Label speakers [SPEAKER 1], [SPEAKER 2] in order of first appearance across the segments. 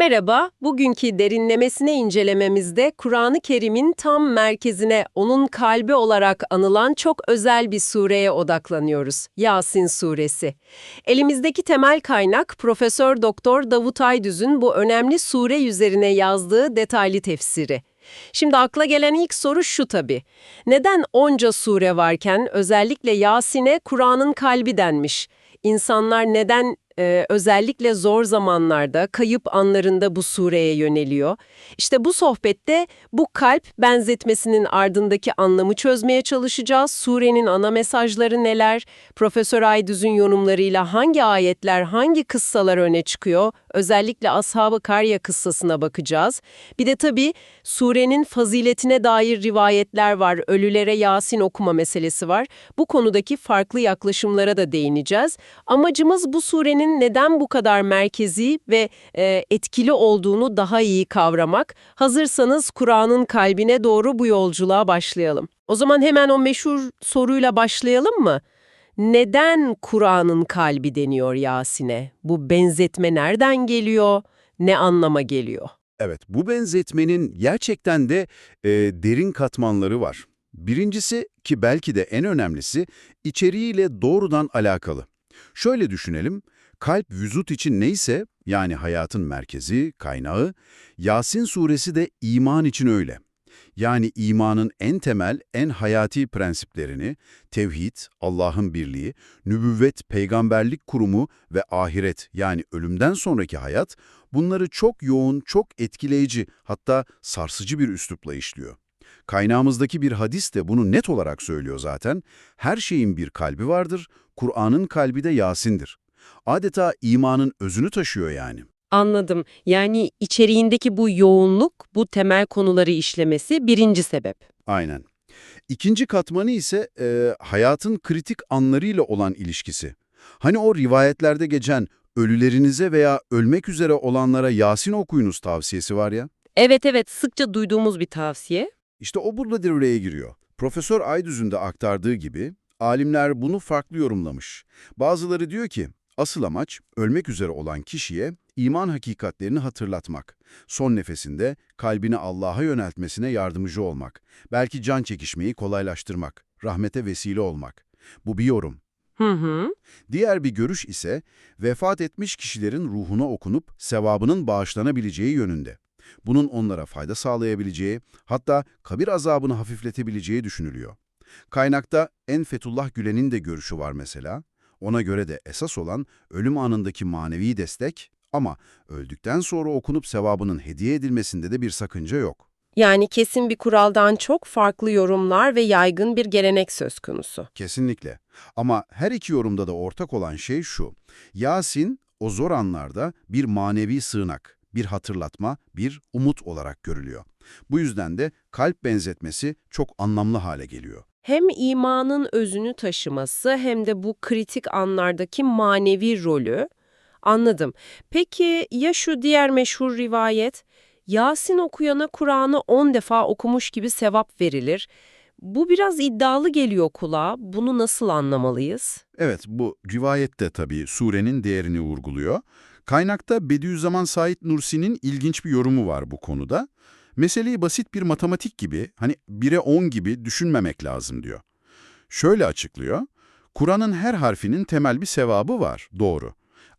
[SPEAKER 1] Merhaba, bugünkü derinlemesine incelememizde Kur'an-ı Kerim'in tam merkezine, onun kalbi olarak anılan çok özel bir sureye odaklanıyoruz. Yasin suresi. Elimizdeki temel kaynak Profesör Doktor Davut Aydüz'ün bu önemli sure üzerine yazdığı detaylı tefsiri. Şimdi akla gelen ilk soru şu tabii. Neden onca sure varken özellikle Yasin'e Kur'an'ın kalbi denmiş? İnsanlar neden e, özellikle zor zamanlarda, kayıp anlarında bu sureye yöneliyor. İşte bu sohbette bu kalp benzetmesinin ardındaki anlamı çözmeye çalışacağız. Surenin ana mesajları neler? Profesör Aydüz'ün yorumlarıyla hangi ayetler, hangi kıssalar öne çıkıyor? Özellikle Ashab-ı Karya kıssasına bakacağız. Bir de tabii surenin faziletine dair rivayetler var. Ölülere Yasin okuma meselesi var. Bu konudaki farklı yaklaşımlara da değineceğiz. Amacımız bu surenin neden bu kadar merkezi ve e, etkili olduğunu daha iyi kavramak. Hazırsanız Kur'an'ın kalbine doğru bu yolculuğa başlayalım. O zaman hemen o meşhur soruyla başlayalım mı? Neden Kur'an'ın kalbi deniyor Yasin'e? Bu benzetme nereden geliyor? Ne anlama geliyor?
[SPEAKER 2] Evet, bu benzetmenin gerçekten de e, derin katmanları var. Birincisi ki belki de en önemlisi içeriğiyle doğrudan alakalı. Şöyle düşünelim, kalp vücut için neyse yani hayatın merkezi, kaynağı, Yasin suresi de iman için öyle. Yani imanın en temel, en hayati prensiplerini, tevhid, Allah'ın birliği, nübüvvet, peygamberlik kurumu ve ahiret yani ölümden sonraki hayat, bunları çok yoğun, çok etkileyici hatta sarsıcı bir üslupla işliyor. Kaynağımızdaki bir hadis de bunu net olarak söylüyor zaten. Her şeyin bir kalbi vardır, Kur'an'ın kalbi de Yasin'dir. Adeta imanın özünü taşıyor yani.
[SPEAKER 1] Anladım. Yani içeriğindeki bu yoğunluk, bu temel konuları işlemesi birinci sebep.
[SPEAKER 2] Aynen. İkinci katmanı ise e, hayatın kritik anlarıyla olan ilişkisi. Hani o rivayetlerde geçen ölülerinize veya ölmek üzere olanlara Yasin okuyunuz tavsiyesi var ya.
[SPEAKER 1] Evet evet sıkça duyduğumuz bir tavsiye.
[SPEAKER 2] İşte o burada devreye giriyor. Profesör Aydüz'ün de aktardığı gibi alimler bunu farklı yorumlamış. Bazıları diyor ki asıl amaç ölmek üzere olan kişiye iman hakikatlerini hatırlatmak. Son nefesinde kalbini Allah'a yöneltmesine yardımcı olmak. Belki can çekişmeyi kolaylaştırmak, rahmete vesile olmak. Bu bir yorum.
[SPEAKER 1] Hı hı.
[SPEAKER 2] Diğer bir görüş ise vefat etmiş kişilerin ruhuna okunup sevabının bağışlanabileceği yönünde. Bunun onlara fayda sağlayabileceği, hatta kabir azabını hafifletebileceği düşünülüyor. Kaynakta en Fethullah Gülen'in de görüşü var mesela. Ona göre de esas olan ölüm anındaki manevi destek ama öldükten sonra okunup sevabının hediye edilmesinde de bir sakınca yok.
[SPEAKER 1] Yani kesin bir kuraldan çok farklı yorumlar ve yaygın bir gelenek söz konusu.
[SPEAKER 2] Kesinlikle. Ama her iki yorumda da ortak olan şey şu. Yasin o zor anlarda bir manevi sığınak, bir hatırlatma, bir umut olarak görülüyor. Bu yüzden de kalp benzetmesi çok anlamlı hale geliyor.
[SPEAKER 1] Hem imanın özünü taşıması hem de bu kritik anlardaki manevi rolü. Anladım. Peki ya şu diğer meşhur rivayet? Yasin okuyana Kur'an'ı 10 defa okumuş gibi sevap verilir. Bu biraz iddialı geliyor kulağa. Bunu nasıl anlamalıyız?
[SPEAKER 2] Evet, bu rivayet de tabii surenin değerini vurguluyor. Kaynakta Bediüzzaman Said Nursi'nin ilginç bir yorumu var bu konuda. Meseleyi basit bir matematik gibi, hani 1'e 10 gibi düşünmemek lazım diyor. Şöyle açıklıyor, Kur'an'ın her harfinin temel bir sevabı var, doğru.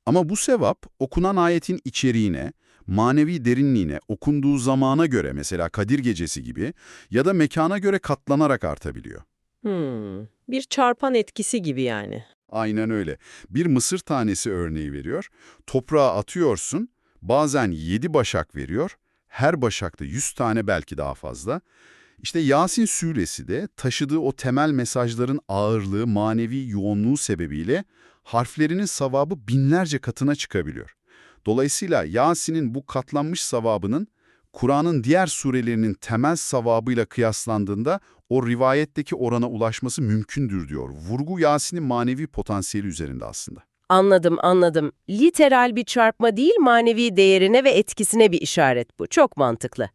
[SPEAKER 2] Ama bu sevap okunan ayetin içeriğine, manevi derinliğine, okunduğu zamana göre mesela Kadir Gecesi gibi ya da mekana göre katlanarak artabiliyor.
[SPEAKER 1] Hmm, bir çarpan etkisi gibi yani.
[SPEAKER 2] Aynen öyle. Bir mısır tanesi örneği veriyor. Toprağa atıyorsun, bazen 7 başak veriyor, her başakta 100 tane belki daha fazla. İşte Yasin suresi de taşıdığı o temel mesajların ağırlığı, manevi yoğunluğu sebebiyle harflerinin savabı binlerce katına çıkabiliyor. Dolayısıyla Yasin'in bu katlanmış savabının Kur'an'ın diğer surelerinin temel savabıyla kıyaslandığında o rivayetteki orana ulaşması mümkündür diyor. Vurgu Yasin'in manevi potansiyeli üzerinde aslında.
[SPEAKER 1] Anladım, anladım. Literal bir çarpma değil, manevi değerine ve etkisine bir işaret bu. Çok mantıklı.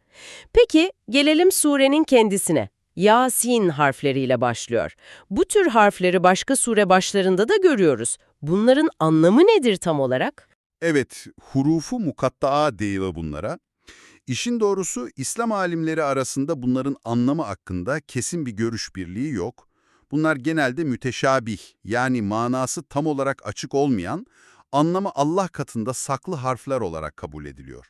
[SPEAKER 1] Peki, gelelim surenin kendisine. Yasin harfleriyle başlıyor. Bu tür harfleri başka sure başlarında da görüyoruz. Bunların anlamı nedir tam olarak?
[SPEAKER 2] Evet, hurufu mukattaa değil bunlara. İşin doğrusu İslam alimleri arasında bunların anlamı hakkında kesin bir görüş birliği yok. Bunlar genelde müteşabih yani manası tam olarak açık olmayan, anlamı Allah katında saklı harfler olarak kabul ediliyor.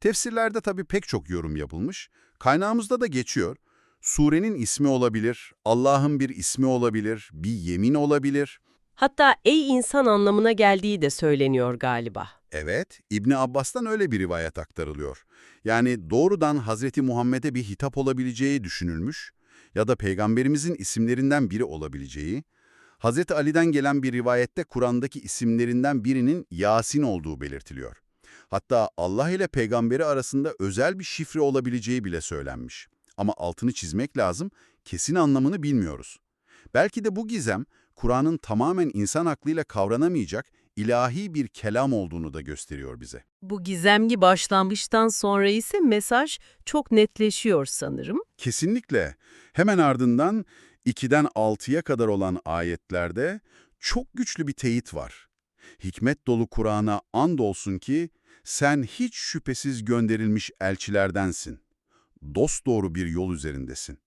[SPEAKER 2] Tefsirlerde tabii pek çok yorum yapılmış. Kaynağımızda da geçiyor. Surenin ismi olabilir, Allah'ın bir ismi olabilir, bir yemin olabilir.
[SPEAKER 1] Hatta ey insan anlamına geldiği de söyleniyor galiba.
[SPEAKER 2] Evet, İbni Abbas'tan öyle bir rivayet aktarılıyor. Yani doğrudan Hazreti Muhammed'e bir hitap olabileceği düşünülmüş ya da peygamberimizin isimlerinden biri olabileceği, Hazreti Ali'den gelen bir rivayette Kur'an'daki isimlerinden birinin Yasin olduğu belirtiliyor. Hatta Allah ile peygamberi arasında özel bir şifre olabileceği bile söylenmiş. Ama altını çizmek lazım, kesin anlamını bilmiyoruz. Belki de bu gizem, Kur'an'ın tamamen insan aklıyla kavranamayacak ilahi bir kelam olduğunu da gösteriyor bize.
[SPEAKER 3] Bu gizemli başlangıçtan sonra ise mesaj çok netleşiyor sanırım.
[SPEAKER 2] Kesinlikle. Hemen ardından 2'den 6'ya kadar olan ayetlerde çok güçlü bir teyit var. Hikmet dolu Kur'an'a andolsun ki sen hiç şüphesiz gönderilmiş elçilerdensin. Dosdoğru bir yol üzerindesin.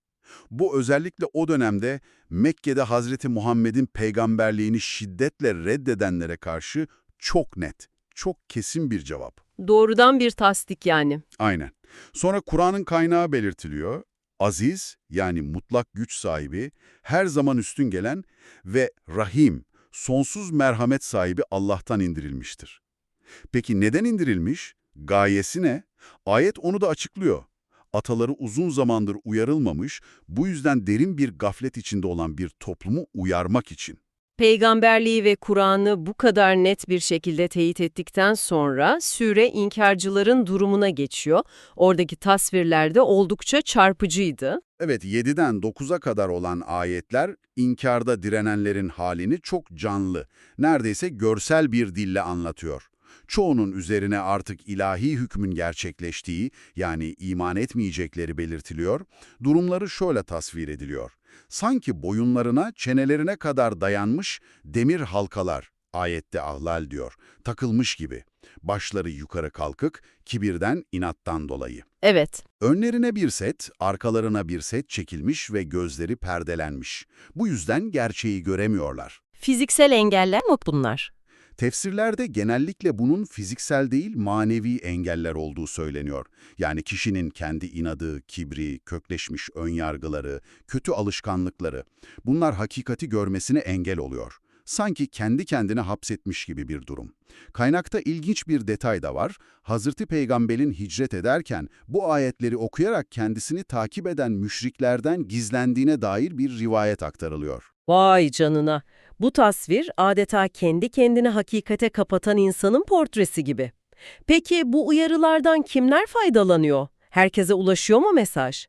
[SPEAKER 2] Bu özellikle o dönemde Mekke'de Hazreti Muhammed'in peygamberliğini şiddetle reddedenlere karşı çok net, çok kesin bir cevap.
[SPEAKER 1] Doğrudan bir tasdik yani.
[SPEAKER 2] Aynen. Sonra Kur'an'ın kaynağı belirtiliyor. Aziz yani mutlak güç sahibi, her zaman üstün gelen ve Rahim, sonsuz merhamet sahibi Allah'tan indirilmiştir. Peki neden indirilmiş? Gayesi ne? Ayet onu da açıklıyor. Ataları uzun zamandır uyarılmamış, bu yüzden derin bir gaflet içinde olan bir toplumu uyarmak için.
[SPEAKER 1] Peygamberliği ve Kur'an'ı bu kadar net bir şekilde teyit ettikten sonra süre inkarcıların durumuna geçiyor. Oradaki tasvirler de oldukça çarpıcıydı.
[SPEAKER 2] Evet, 7'den 9'a kadar olan ayetler inkarda direnenlerin halini çok canlı, neredeyse görsel bir dille anlatıyor. Çoğunun üzerine artık ilahi hükmün gerçekleştiği, yani iman etmeyecekleri belirtiliyor, durumları şöyle tasvir ediliyor. Sanki boyunlarına, çenelerine kadar dayanmış demir halkalar, ayette ahlal diyor, takılmış gibi. Başları yukarı kalkık, kibirden, inattan dolayı.
[SPEAKER 1] Evet,
[SPEAKER 2] Önlerine bir set, arkalarına bir set çekilmiş ve gözleri perdelenmiş. Bu yüzden gerçeği göremiyorlar.
[SPEAKER 1] fiziksel engeller mi bunlar?
[SPEAKER 2] Tefsirlerde genellikle bunun fiziksel değil manevi engeller olduğu söyleniyor. Yani kişinin kendi inadı, kibri, kökleşmiş önyargıları, kötü alışkanlıkları. Bunlar hakikati görmesine engel oluyor. Sanki kendi kendine hapsetmiş gibi bir durum. Kaynakta ilginç bir detay da var. Hazreti Peygamber'in hicret ederken bu ayetleri okuyarak kendisini takip eden müşriklerden gizlendiğine dair bir rivayet aktarılıyor.
[SPEAKER 1] Vay canına. Bu tasvir adeta kendi kendini hakikate kapatan insanın portresi gibi. Peki bu uyarılardan kimler faydalanıyor? Herkese ulaşıyor mu mesaj?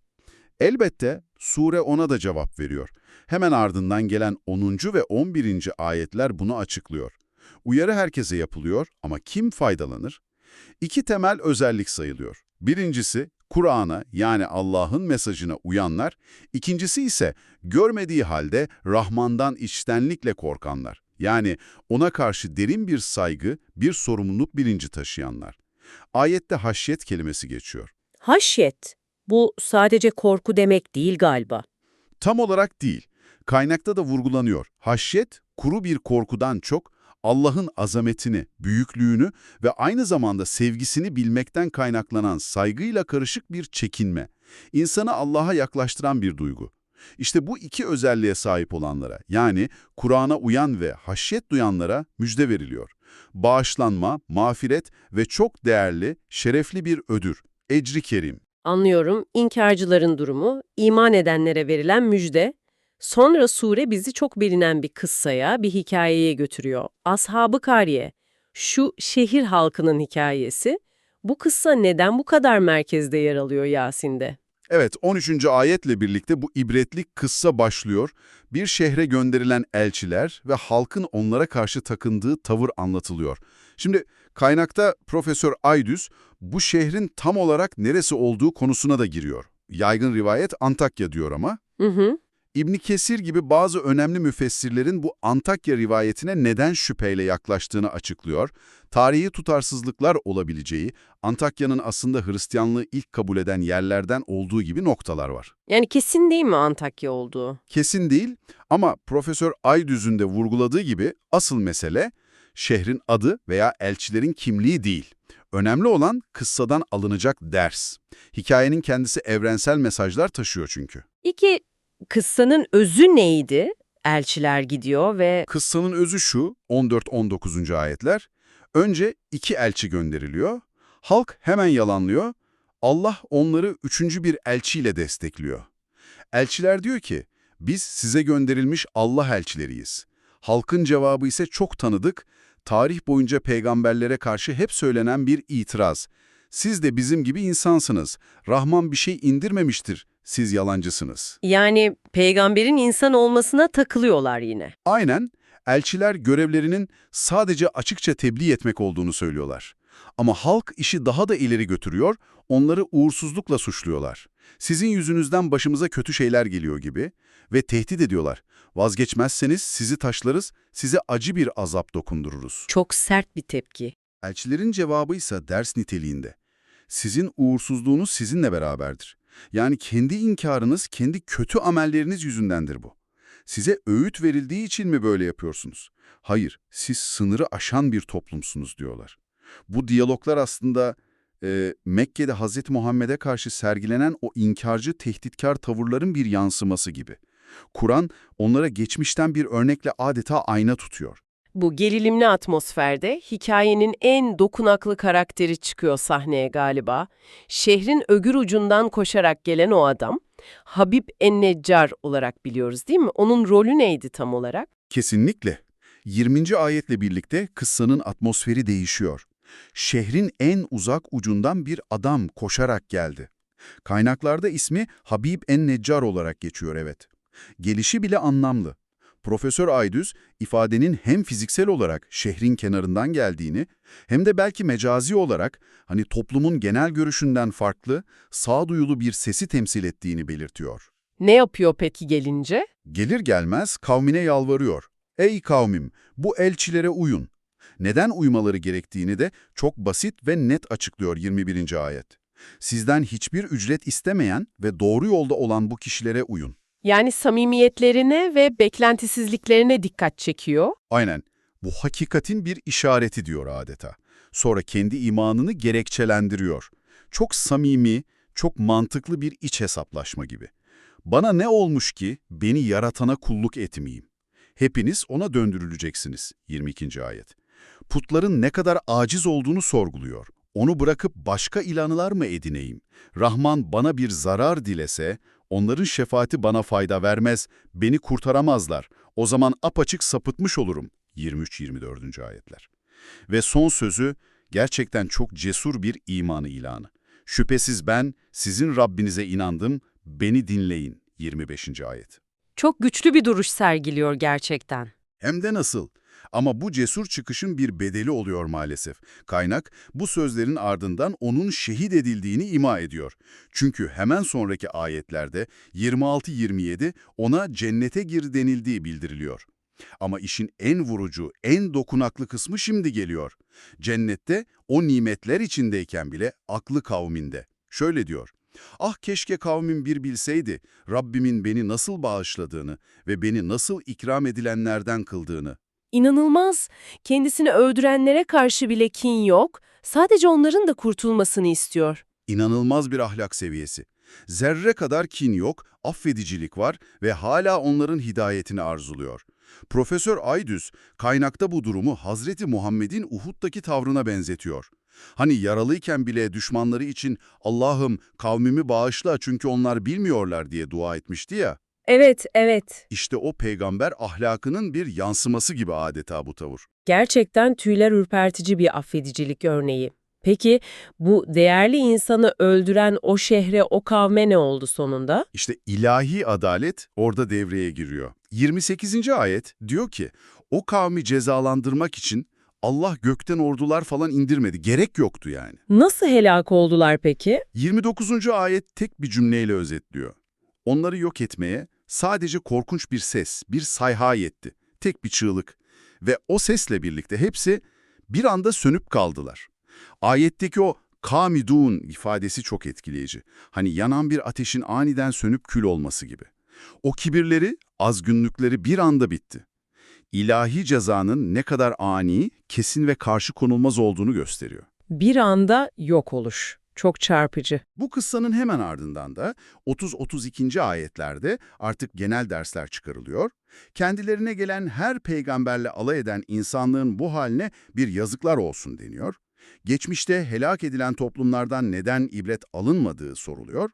[SPEAKER 2] Elbette sure ona da cevap veriyor. Hemen ardından gelen 10. ve 11. ayetler bunu açıklıyor. Uyarı herkese yapılıyor ama kim faydalanır? İki temel özellik sayılıyor. Birincisi Kur'an'a yani Allah'ın mesajına uyanlar, ikincisi ise görmediği halde Rahman'dan içtenlikle korkanlar. Yani ona karşı derin bir saygı, bir sorumluluk bilinci taşıyanlar. Ayette haşyet kelimesi geçiyor.
[SPEAKER 1] Haşyet. Bu sadece korku demek değil galiba.
[SPEAKER 2] Tam olarak değil. Kaynakta da vurgulanıyor. Haşyet, kuru bir korkudan çok Allah'ın azametini, büyüklüğünü ve aynı zamanda sevgisini bilmekten kaynaklanan saygıyla karışık bir çekinme. İnsanı Allah'a yaklaştıran bir duygu. İşte bu iki özelliğe sahip olanlara, yani Kur'an'a uyan ve haşyet duyanlara müjde veriliyor. Bağışlanma, mağfiret ve çok değerli, şerefli bir ödür, ecri kerim.
[SPEAKER 1] Anlıyorum. İnkarcıların durumu, iman edenlere verilen müjde. Sonra sure bizi çok bilinen bir kıssaya, bir hikayeye götürüyor. Ashab-ı Kariye. Şu şehir halkının hikayesi. Bu kıssa neden bu kadar merkezde yer alıyor Yasin'de?
[SPEAKER 2] Evet, 13. ayetle birlikte bu ibretlik kıssa başlıyor. Bir şehre gönderilen elçiler ve halkın onlara karşı takındığı tavır anlatılıyor. Şimdi kaynakta Profesör Aydüz bu şehrin tam olarak neresi olduğu konusuna da giriyor. Yaygın rivayet Antakya diyor ama.
[SPEAKER 1] Hı hı.
[SPEAKER 2] İbn Kesir gibi bazı önemli müfessirlerin bu Antakya rivayetine neden şüpheyle yaklaştığını açıklıyor. Tarihi tutarsızlıklar olabileceği, Antakya'nın aslında Hristiyanlığı ilk kabul eden yerlerden olduğu gibi noktalar var.
[SPEAKER 1] Yani kesin değil mi Antakya olduğu?
[SPEAKER 2] Kesin değil ama Profesör Aydüz'ün de vurguladığı gibi asıl mesele şehrin adı veya elçilerin kimliği değil. Önemli olan kıssadan alınacak ders. Hikayenin kendisi evrensel mesajlar taşıyor çünkü.
[SPEAKER 1] İki, kıssanın özü neydi? Elçiler gidiyor ve
[SPEAKER 2] Kıssanın özü şu, 14-19. ayetler. Önce iki elçi gönderiliyor. Halk hemen yalanlıyor. Allah onları üçüncü bir elçiyle destekliyor. Elçiler diyor ki, biz size gönderilmiş Allah elçileriyiz. Halkın cevabı ise çok tanıdık, tarih boyunca peygamberlere karşı hep söylenen bir itiraz. Siz de bizim gibi insansınız. Rahman bir şey indirmemiştir. Siz yalancısınız.
[SPEAKER 1] yani peygamberin insan olmasına takılıyorlar yine.
[SPEAKER 2] Aynen, elçiler görevlerinin sadece açıkça tebliğ etmek olduğunu söylüyorlar. Ama halk işi daha da ileri götürüyor, onları uğursuzlukla suçluyorlar. Sizin yüzünüzden başımıza kötü şeyler geliyor gibi ve tehdit ediyorlar. Vazgeçmezseniz sizi taşlarız, size acı bir azap dokundururuz.
[SPEAKER 1] Çok sert bir tepki.
[SPEAKER 2] Elçilerin cevabı ise ders niteliğinde. Sizin uğursuzluğunuz sizinle beraberdir. Yani kendi inkarınız, kendi kötü amelleriniz yüzündendir bu. Size öğüt verildiği için mi böyle yapıyorsunuz? Hayır, siz sınırı aşan bir toplumsunuz diyorlar. Bu diyaloglar aslında e, Mekke'de Hz. Muhammed'e karşı sergilenen o inkarcı, tehditkar tavırların bir yansıması gibi. Kur'an onlara geçmişten bir örnekle adeta ayna tutuyor.
[SPEAKER 1] Bu gerilimli atmosferde hikayenin en dokunaklı karakteri çıkıyor sahneye galiba. Şehrin ögür ucundan koşarak gelen o adam, Habib en-Neccar olarak biliyoruz değil mi? Onun rolü neydi tam olarak?
[SPEAKER 2] Kesinlikle. 20. ayetle birlikte kıssanın atmosferi değişiyor. Şehrin en uzak ucundan bir adam koşarak geldi. Kaynaklarda ismi Habib en-Neccar olarak geçiyor evet. Gelişi bile anlamlı. Profesör Aydüz, ifadenin hem fiziksel olarak şehrin kenarından geldiğini, hem de belki mecazi olarak hani toplumun genel görüşünden farklı, sağduyulu bir sesi temsil ettiğini belirtiyor.
[SPEAKER 1] Ne yapıyor peki gelince?
[SPEAKER 2] Gelir gelmez kavmine yalvarıyor. Ey kavmim, bu elçilere uyun. Neden uymaları gerektiğini de çok basit ve net açıklıyor 21. ayet. Sizden hiçbir ücret istemeyen ve doğru yolda olan bu kişilere uyun.
[SPEAKER 1] Yani samimiyetlerine ve beklentisizliklerine dikkat çekiyor.
[SPEAKER 2] Aynen, bu hakikatin bir işareti diyor adeta. Sonra kendi imanını gerekçelendiriyor. Çok samimi, çok mantıklı bir iç hesaplaşma gibi. Bana ne olmuş ki beni yaratana kulluk etmeyeyim? Hepiniz ona döndürüleceksiniz. 22. ayet. Putların ne kadar aciz olduğunu sorguluyor. Onu bırakıp başka ilanlar mı edineyim? Rahman bana bir zarar dilese, onların şefaati bana fayda vermez, beni kurtaramazlar. O zaman apaçık sapıtmış olurum. 23-24. ayetler. Ve son sözü gerçekten çok cesur bir imanı ilanı. Şüphesiz ben sizin Rabbinize inandım, beni dinleyin. 25. ayet.
[SPEAKER 1] Çok güçlü bir duruş sergiliyor gerçekten.
[SPEAKER 2] Hem de nasıl? Ama bu cesur çıkışın bir bedeli oluyor maalesef. Kaynak bu sözlerin ardından onun şehit edildiğini ima ediyor. Çünkü hemen sonraki ayetlerde 26-27 ona cennete gir denildiği bildiriliyor. Ama işin en vurucu, en dokunaklı kısmı şimdi geliyor. Cennette o nimetler içindeyken bile aklı kavminde. Şöyle diyor. Ah keşke kavmim bir bilseydi Rabbimin beni nasıl bağışladığını ve beni nasıl ikram edilenlerden kıldığını.
[SPEAKER 1] İnanılmaz. Kendisini öldürenlere karşı bile kin yok. Sadece onların da kurtulmasını istiyor.
[SPEAKER 2] İnanılmaz bir ahlak seviyesi. Zerre kadar kin yok, affedicilik var ve hala onların hidayetini arzuluyor. Profesör Aydüz, kaynakta bu durumu Hazreti Muhammed'in Uhud'daki tavrına benzetiyor. Hani yaralıyken bile düşmanları için Allah'ım kavmimi bağışla çünkü onlar bilmiyorlar diye dua etmişti ya.
[SPEAKER 1] Evet, evet.
[SPEAKER 2] İşte o peygamber ahlakının bir yansıması gibi adeta bu tavır.
[SPEAKER 1] Gerçekten tüyler ürpertici bir affedicilik örneği. Peki bu değerli insanı öldüren o şehre, o kavme ne oldu sonunda?
[SPEAKER 2] İşte ilahi adalet orada devreye giriyor. 28. ayet diyor ki, o kavmi cezalandırmak için Allah gökten ordular falan indirmedi. Gerek yoktu yani.
[SPEAKER 1] Nasıl helak oldular peki?
[SPEAKER 2] 29. ayet tek bir cümleyle özetliyor. Onları yok etmeye Sadece korkunç bir ses, bir sayha yetti. Tek bir çığlık. Ve o sesle birlikte hepsi bir anda sönüp kaldılar. Ayetteki o kamidun ifadesi çok etkileyici. Hani yanan bir ateşin aniden sönüp kül olması gibi. O kibirleri, azgınlıkları bir anda bitti. İlahi cezanın ne kadar ani, kesin ve karşı konulmaz olduğunu gösteriyor.
[SPEAKER 4] Bir anda yok oluş. Çok çarpıcı.
[SPEAKER 2] Bu kıssanın hemen ardından da 30-32. ayetlerde artık genel dersler çıkarılıyor. Kendilerine gelen her peygamberle alay eden insanlığın bu haline bir yazıklar olsun deniyor. Geçmişte helak edilen toplumlardan neden ibret alınmadığı soruluyor.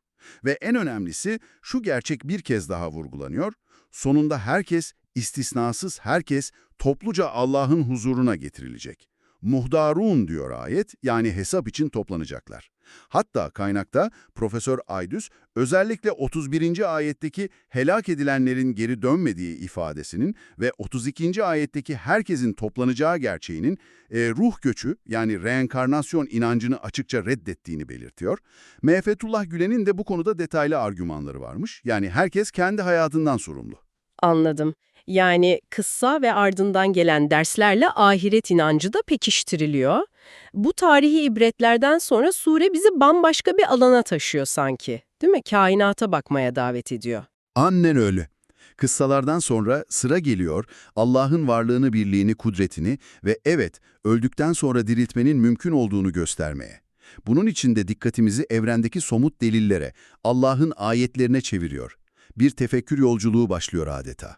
[SPEAKER 2] Ve en önemlisi şu gerçek bir kez daha vurgulanıyor. Sonunda herkes, istisnasız herkes topluca Allah'ın huzuruna getirilecek. Muhdarun diyor ayet, yani hesap için toplanacaklar. Hatta kaynakta Profesör Aydüs özellikle 31. ayetteki helak edilenlerin geri dönmediği ifadesinin ve 32. ayetteki herkesin toplanacağı gerçeğinin e, ruh göçü yani reenkarnasyon inancını açıkça reddettiğini belirtiyor. Mehfetullah Gülen'in de bu konuda detaylı argümanları varmış. Yani herkes kendi hayatından sorumlu.
[SPEAKER 4] Anladım. Yani kıssa ve ardından gelen derslerle ahiret inancı da pekiştiriliyor. Bu tarihi ibretlerden sonra sure bizi bambaşka bir alana taşıyor sanki. Değil mi? Kainata bakmaya davet ediyor.
[SPEAKER 2] Annen öyle. Kıssalardan sonra sıra geliyor Allah'ın varlığını, birliğini, kudretini ve evet öldükten sonra diriltmenin mümkün olduğunu göstermeye. Bunun için de dikkatimizi evrendeki somut delillere, Allah'ın ayetlerine çeviriyor. Bir tefekkür yolculuğu başlıyor adeta.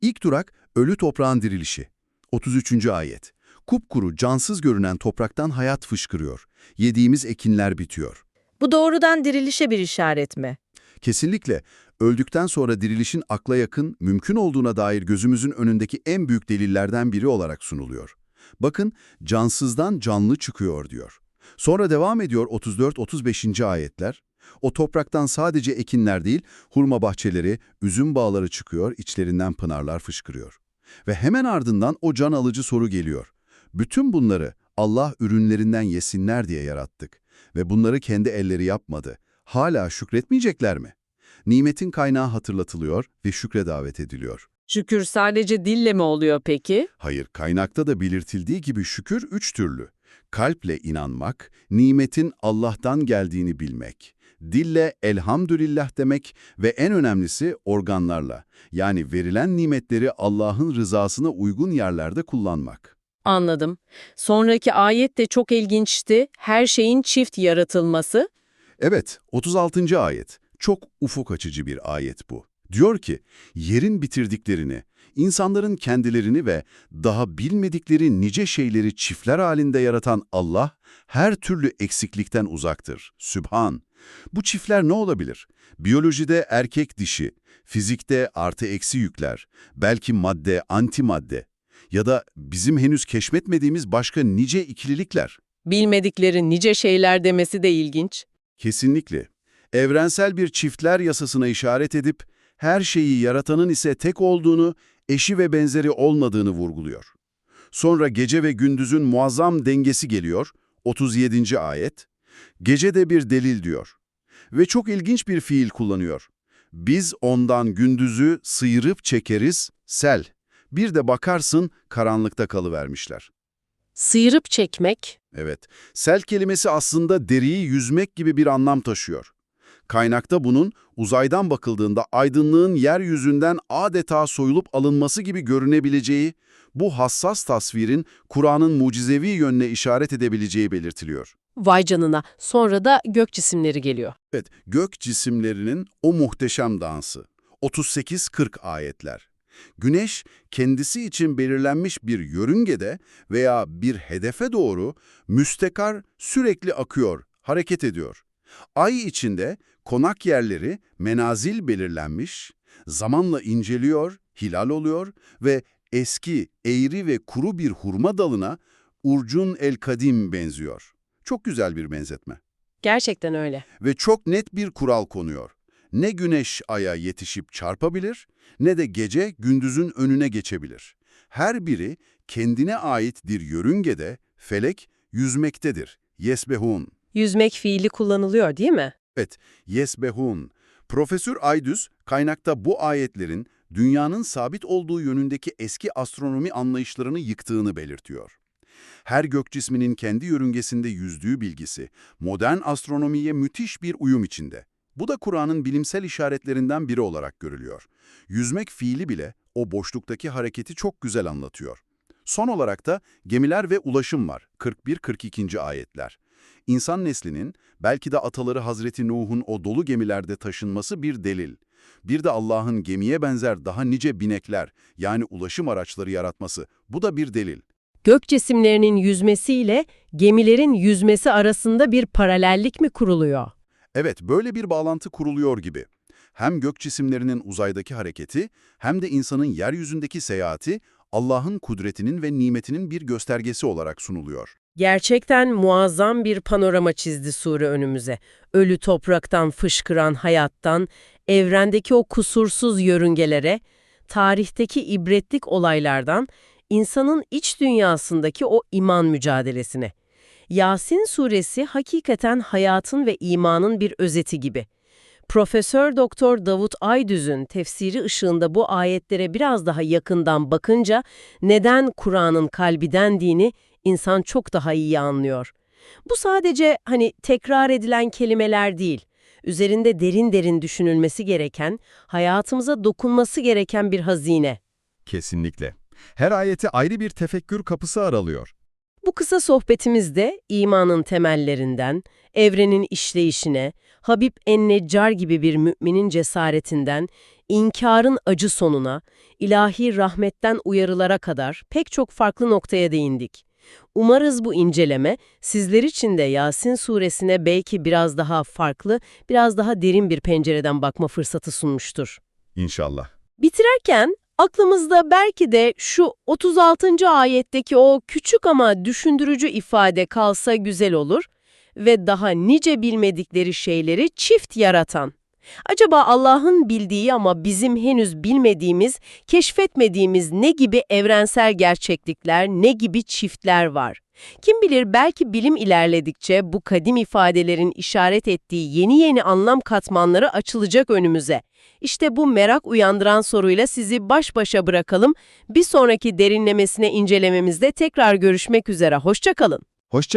[SPEAKER 2] İlk durak ölü toprağın dirilişi. 33. ayet. Kupkuru, cansız görünen topraktan hayat fışkırıyor. Yediğimiz ekinler bitiyor.
[SPEAKER 4] Bu doğrudan dirilişe bir işaret mi?
[SPEAKER 2] Kesinlikle öldükten sonra dirilişin akla yakın, mümkün olduğuna dair gözümüzün önündeki en büyük delillerden biri olarak sunuluyor. Bakın, cansızdan canlı çıkıyor diyor. Sonra devam ediyor 34-35. ayetler. O topraktan sadece ekinler değil, hurma bahçeleri, üzüm bağları çıkıyor, içlerinden pınarlar fışkırıyor. Ve hemen ardından o can alıcı soru geliyor. Bütün bunları Allah ürünlerinden yesinler diye yarattık ve bunları kendi elleri yapmadı. Hala şükretmeyecekler mi? Nimetin kaynağı hatırlatılıyor ve şükre davet ediliyor.
[SPEAKER 3] Şükür sadece dille mi oluyor peki?
[SPEAKER 2] Hayır, kaynakta da belirtildiği gibi şükür üç türlü. Kalple inanmak, nimetin Allah'tan geldiğini bilmek, dille elhamdülillah demek ve en önemlisi organlarla, yani verilen nimetleri Allah'ın rızasına uygun yerlerde kullanmak.
[SPEAKER 4] Anladım. Sonraki ayet de çok ilginçti. Her şeyin çift yaratılması.
[SPEAKER 2] Evet, 36. ayet. Çok ufuk açıcı bir ayet bu. Diyor ki, yerin bitirdiklerini, insanların kendilerini ve daha bilmedikleri nice şeyleri çiftler halinde yaratan Allah, her türlü eksiklikten uzaktır. Sübhan. Bu çiftler ne olabilir? Biyolojide erkek dişi, fizikte artı eksi yükler, belki madde, antimadde ya da bizim henüz keşfetmediğimiz başka nice ikililikler.
[SPEAKER 4] Bilmedikleri nice şeyler demesi de ilginç.
[SPEAKER 2] Kesinlikle. Evrensel bir çiftler yasasına işaret edip, her şeyi yaratanın ise tek olduğunu, eşi ve benzeri olmadığını vurguluyor. Sonra gece ve gündüzün muazzam dengesi geliyor, 37. ayet. Gece de bir delil diyor. Ve çok ilginç bir fiil kullanıyor. Biz ondan gündüzü sıyırıp çekeriz, sel. Bir de bakarsın karanlıkta kalıvermişler.
[SPEAKER 4] Sıyırıp çekmek.
[SPEAKER 2] Evet, sel kelimesi aslında deriyi yüzmek gibi bir anlam taşıyor. Kaynakta bunun uzaydan bakıldığında aydınlığın yeryüzünden adeta soyulup alınması gibi görünebileceği, bu hassas tasvirin Kur'an'ın mucizevi yönüne işaret edebileceği belirtiliyor.
[SPEAKER 4] Vay canına. Sonra da gök cisimleri geliyor.
[SPEAKER 2] Evet, gök cisimlerinin o muhteşem dansı. 38-40 ayetler. Güneş, kendisi için belirlenmiş bir yörüngede veya bir hedefe doğru müstekar sürekli akıyor, hareket ediyor. Ay içinde konak yerleri menazil belirlenmiş, zamanla inceliyor, hilal oluyor ve eski, eğri ve kuru bir hurma dalına Urcun el Kadim benziyor. Çok güzel bir benzetme.
[SPEAKER 4] Gerçekten öyle.
[SPEAKER 2] Ve çok net bir kural konuyor. Ne güneş aya yetişip çarpabilir, ne de gece gündüzün önüne geçebilir. Her biri kendine ait bir yörüngede, felek, yüzmektedir. Yesbehun.
[SPEAKER 4] Yüzmek fiili kullanılıyor değil mi?
[SPEAKER 2] Evet, yesbehun. Profesör Aydüz, Kaynakta bu ayetlerin dünyanın sabit olduğu yönündeki eski astronomi anlayışlarını yıktığını belirtiyor. Her gök cisminin kendi yörüngesinde yüzdüğü bilgisi, modern astronomiye müthiş bir uyum içinde. Bu da Kur'an'ın bilimsel işaretlerinden biri olarak görülüyor. Yüzmek fiili bile o boşluktaki hareketi çok güzel anlatıyor. Son olarak da gemiler ve ulaşım var. 41-42. ayetler. İnsan neslinin, belki de ataları Hazreti Nuh'un o dolu gemilerde taşınması bir delil. Bir de Allah'ın gemiye benzer daha nice binekler, yani ulaşım araçları yaratması, bu da bir delil.
[SPEAKER 1] Gök cisimlerinin yüzmesiyle gemilerin yüzmesi arasında bir paralellik mi kuruluyor?
[SPEAKER 2] Evet, böyle bir bağlantı kuruluyor gibi. Hem gök cisimlerinin uzaydaki hareketi, hem de insanın yeryüzündeki seyahati, Allah'ın kudretinin ve nimetinin bir göstergesi olarak sunuluyor.
[SPEAKER 1] Gerçekten muazzam bir panorama çizdi sure önümüze. Ölü topraktan fışkıran hayattan, evrendeki o kusursuz yörüngelere, tarihteki ibretlik olaylardan, insanın iç dünyasındaki o iman mücadelesine. Yasin suresi hakikaten hayatın ve imanın bir özeti gibi. Profesör Doktor Davut Aydüz'ün tefsiri ışığında bu ayetlere biraz daha yakından bakınca neden Kur'an'ın kalbi dendiğini insan çok daha iyi anlıyor. Bu sadece hani tekrar edilen kelimeler değil, üzerinde derin derin düşünülmesi gereken, hayatımıza dokunması gereken bir hazine.
[SPEAKER 5] Kesinlikle. Her ayeti ayrı bir tefekkür kapısı aralıyor.
[SPEAKER 1] Bu kısa sohbetimizde imanın temellerinden, evrenin işleyişine, Habib en-Neccar gibi bir müminin cesaretinden, inkarın acı sonuna, ilahi rahmetten uyarılara kadar pek çok farklı noktaya değindik. Umarız bu inceleme sizler için de Yasin suresine belki biraz daha farklı, biraz daha derin bir pencereden bakma fırsatı sunmuştur.
[SPEAKER 5] İnşallah.
[SPEAKER 1] Bitirerken aklımızda belki de şu 36. ayetteki o küçük ama düşündürücü ifade kalsa güzel olur ve daha nice bilmedikleri şeyleri çift yaratan. Acaba Allah'ın bildiği ama bizim henüz bilmediğimiz, keşfetmediğimiz ne gibi evrensel gerçeklikler, ne gibi çiftler var? Kim bilir belki bilim ilerledikçe bu kadim ifadelerin işaret ettiği yeni yeni anlam katmanları açılacak önümüze. İşte bu merak uyandıran soruyla sizi baş başa bırakalım. Bir sonraki derinlemesine incelememizde tekrar görüşmek üzere. Hoşçakalın.
[SPEAKER 5] Hoşça